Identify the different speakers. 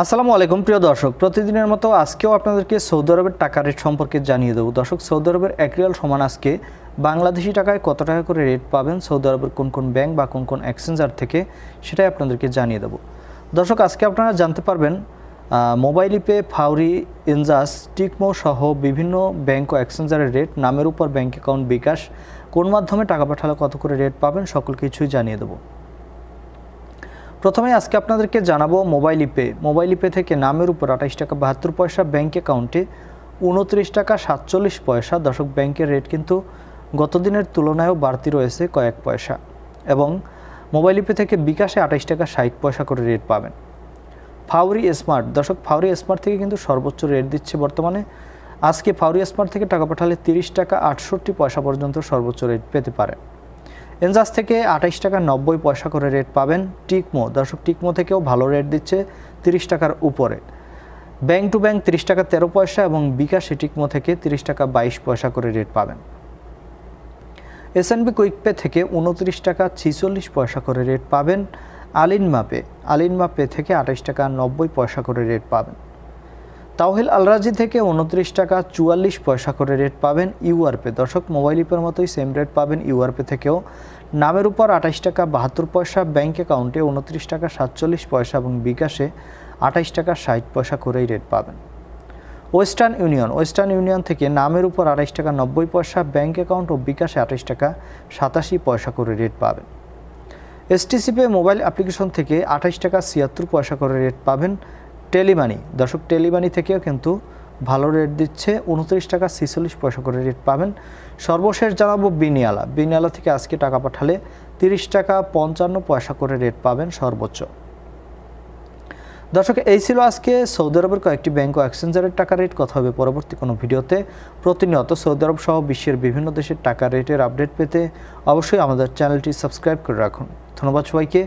Speaker 1: আসসালামু আলাইকুম, প্রিয় দর্শক। প্রতিদিনের মতো আজকেও আপনাদেরকে সৌদি আরবের টাকা রেট সম্পর্কে জানিয়ে দেবো। দর্শক, সৌদি আরবের এক রিয়াল সমান আজকে বাংলাদেশি টাকায় কত টাকা করে রেট পাবেন? সৌদি আরবের কোন কোন ব্যাংক বা কোন কোন এক্সচেঞ্জার থেকে? সেটাই আপনাদেরকে জানিয়ে দেবো। দর্শক, আজকে আপনারা জানতে পারবেন মোবাইল পে ফাউরি, ইনজাস, টিকমো সহ বিভিন্ন ব্যাংক ও এক্সচেঞ্জারের রেট, নামের উপর ব্যাংক অ্যাকাউন্ট বিকাশ, কোন মাধ্যমে টাকা পাঠালে কত করে রেট পাবেন সকল কিছুই জানিয়ে দেবো। প্রথমে আজকে আপনাদেরকে জানাব মোবাইল ইপে। মোবাইল ইপে থেকে নামের উপর আঠাইশ টাকা বাহাত্তর পয়সা ব্যাঙ্ক অ্যাকাউন্টে উনত্রিশ টাকা সাতচল্লিশ পয়সা। দশক ব্যাংকের রেট কিন্তু গত দিনের তুলনায়ও বাড়তি রয়েছে কয়েক পয়সা। এবং মোবাইল ইপে থেকে বিকাশে আঠাইশ টাকা ষাট পয়সা করে রেট পাবেন। ফাউরি স্মার্ট। দর্শক, ফাউরি স্মার্ট থেকে কিন্তু সর্বোচ্চ রেট দিচ্ছে বর্তমানে। আজকে ফাউরি স্মার্ট থেকে টাকা পাঠালে তিরিশ টাকা আটষট্টি পয়সা পর্যন্ত সর্বোচ্চ রেট পেতে পারেন এনজাস থেকে আঠাইশ টাকা নব্বই পয়সা করে রেট পাবেন টিকমো। দর্শক, টিকমো থেকেও ভালো রেট দিচ্ছে তিরিশ টাকার উপরে। ব্যাংক টু ব্যাংক তিরিশ টাকা তেরো পয়সা এবং বিকাশে টিকমো থেকে তিরিশ টাকা বাইশ পয়সা করে রেট পাবেন। এসএনবি কুইকপে থেকে উনত্রিশ টাকা ছিচল্লিশ পয়সা করে রেট পাবেন আলিন মাপে। আলিন মাপে থেকে আঠাইশ টাকা নব্বই পয়সা করে রেট পাবেন। তাওহিল আলরাজি থেকে উনত্রিশ টাকা চুয়াল্লিশ পয়সা করে রেট পাবেন ইউআরপে দর্শক, মোবাইল ইপের মতোই সেম রেট পাবেন ইউআরপে থেকেও। নামের উপর আঠাশ টাকা বাহাত্তর পয়সা ব্যাঙ্ক অ্যাকাউন্টে উনত্রিশ টাকা সাতচল্লিশ পয়সা এবং বিকাশে আঠাইশ টাকা ষাট পয়সা করেই রেট পাবেন। ওয়েস্টার্ন ইউনিয়ন ওয়েস্টার্ন ইউনিয়ন থেকে নামের উপর আঠাইশ টাকা নব্বই পয়সা ব্যাঙ্ক অ্যাকাউন্ট ও বিকাশে আঠাইশ টাকা সাতাশি পয়সা করে রেট পাবেন। এসটিসিপে মোবাইল অ্যাপ্লিকেশন থেকে আঠাইশ টাকা ছিয়াত্তর পয়সা করে রেট পাবেন। টেলিমানি, দর্শক টেলিমানি থেকেও কিন্তু ভালো রেট দিচ্ছে, উনত্রিশ টাকা ছিচল্লিশ পয়সা করে রেট পাবেন। সর্বশেষ জানাব বিনিয়ালা। বিনিয়ালা থেকে আজকে টাকা পাঠালে তিরিশ টাকা পঞ্চান্ন পয়সা করে রেট পাবেন সর্বোচ্চ। দর্শক, এই ছিল আজকে সৌদি আরবের কয়েকটি ব্যাংক ও এক্সচেঞ্জারের টাকা রেট কথা হবে পরবর্তী কোনো ভিডিওতে। প্রতিনিয়ত সৌদি আরব সহ বিশ্বের বিভিন্ন দেশের টাকা রেটের আপডেট পেতে অবশ্যই আমাদের চ্যানেলটি সাবস্ক্রাইব করে রাখুন। ধন্যবাদ সবাইকে।